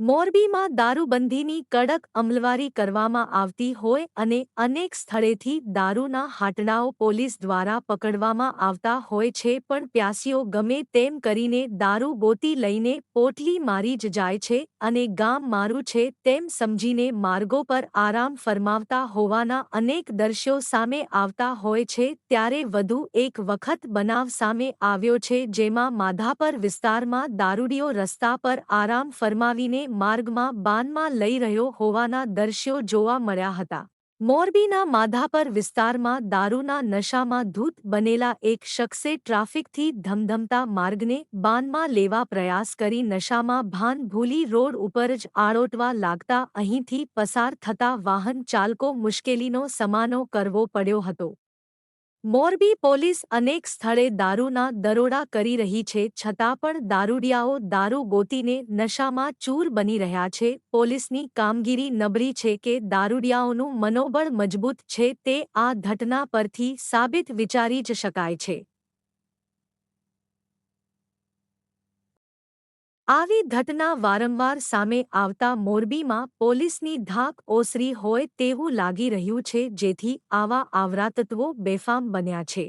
મોરબીમાં દારૂબંધીની કડક અમલવારી કરવામાં આવતી હોય અને અનેક સ્થળેથી દારૂના હાટડાઓ પોલીસ દ્વારા પકડવામાં આવતા હોય છે પણ પ્યાસીઓ ગમે તેમ કરીને દારૂ ગોતી લઈને પોટલી મારી જ જાય છે અને ગામ મારું છે તેમ સમજીને માર્ગો પર આરામ ફરમાવતા હોવાના અનેક દર્શ્યો સામે આવતા હોય છે ત્યારે વધુ એક વખત બનાવ સામે આવ્યો છે જેમાં માધાપર વિસ્તારમાં દારૂડીઓ રસ્તા પર આરામ ફરમાવીને માર્ગમાં બાનમાં લઈ રહ્યો હોવાના દર્શ્યો જોવા મળ્યા હતા. મોરબીના માધાપર વિસ્તારમાં દારૂના નશામાં ધૂત બનેલા એક શખ્સે ટ્રાફિકથી ધમધમતા માર્ગને બાનમાં લેવા પ્રયાસ કરી નશામાં ભાન ભૂલી રોડ ઉપર જ આળોટવા લાગતા અહીંથી પસાર થતા વાહન ચાલકો મુશ્કેલીનો સમાનો કરવો પડ્યો હતો. મોરબી પોલીસ અનેક સ્થળે દારૂના દરોડા કરી રહી છે, છતાં પણ દારૂડિયાઓ દારૂ ગોતીને નશામાં ચૂર બની રહ્યા છે. પોલીસની કામગીરી નબળી છે કે દારૂડિયાઓનું મનોબળ મજબૂત છે, તે આ ઘટના પરથી સાબિત વિચારી જ શકાય છે. આવી ઘટના વારંવાર સામે આવતા મોરબીમાં પોલીસની ધાક ઓસરી હોય તેવું લાગી રહ્યું છે, જેથી આવા આવરાતત્વો બેફામ બન્યા છે.